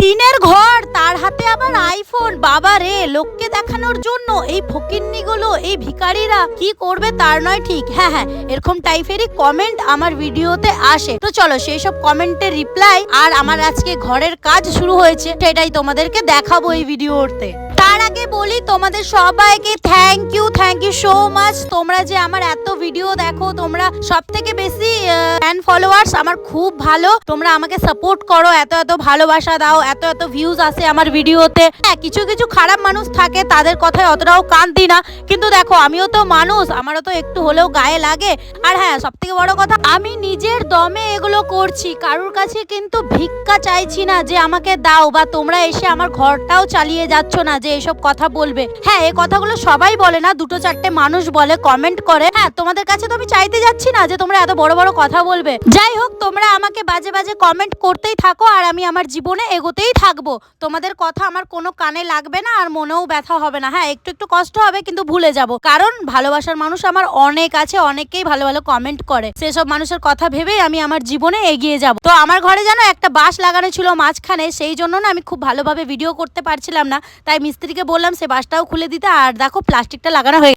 টিনের ঘর, তার হাতে আবার আইফোন বাবা রে, লোককে দেখানোর জন্য এই ফকিন্নিগুলো, এই ভিখারিরা কি করবে তার নয় ঠিক। হ্যাঁ হ্যাঁ এরকম টাইপেরই কমেন্ট আমার ভিডিওতে আসে। তো চলো সেই সব কমেন্টের রিপ্লাই আর আমার আজকে ঘরের কাজ শুরু হয়েছে সেটাই তোমাদেরকে দেখাবো এই ভিডিওতে। তার আগে বলি তোমাদের সবাইকে thank you thank you so much তোমরা যে আমার এত ভিডিও দেখো, তোমরা সব থেকে বেশি ফলোয়ার্স আমার খুব ভালো। তোমরা আমাকে সাপোর্ট করো, এত এত ভালোবাসা দাও, এত এত ভিউজ আসে আমার ভিডিওতে হ্যাঁ কিছু কিছু খারাপ মানুষ থাকে, তাদের কথায় অতটাও কান দিই না। কিন্তু দেখো, আমিও তো মানুষ, আমারও তো একটু হলেও গায়ে লাগে। আর হ্যাঁ সব থেকে বড় কথা, আমি নিজের দমে এগুলো করছি। কারোর কাছে কিন্তু ভিক্ষা চাইছি না যে আমাকে দাও বা তোমরা এসে আমার ঘরটাও চালিয়ে যাচ্ছ না যে এসব কথা বলবে। হ্যাঁ এই কথাগুলো সবাই বলে না, দুটো চারটে মানুষ বলে কমেন্ট করে। হ্যাঁ তোমাদের কাছে তো আমি চাইতে যাচ্ছি না যে তোমরা এত বড় বড় কথা বলবে। যাই হোক, তোমরা আমাকে বাজে বাজে কমেন্ট করতেই থাকো আর আমি আমার জীবনে এগোতেই থাকব। তোমাদের কথা আমার কোনো কানে লাগবে না আর মনেও ব্যথা হবে না। হ্যাঁ একটু একটু কষ্ট হবে, কিন্তু ভুলে যাব। কারণ ভালোবাসার মানুষ আমার অনেক আছে অনেকেই ভালো ভালো কমেন্ট করে। সেসব মানুষের কথা ভেবেই আমি আমার জীবনে এগিয়ে যাব। তো আমার ঘরে যেন একটা বাঁশ লাগানো ছিল মাঝখানে, সেই জন্য না আমি খুব ভালোভাবে ভিডিও করতে পারছিলাম না। তাই মিস্ত্রিকে বললাম, সে বাসটাও খুলে দিতে। আর দেখো, প্লাস্টিকটা লাগানো হয়ে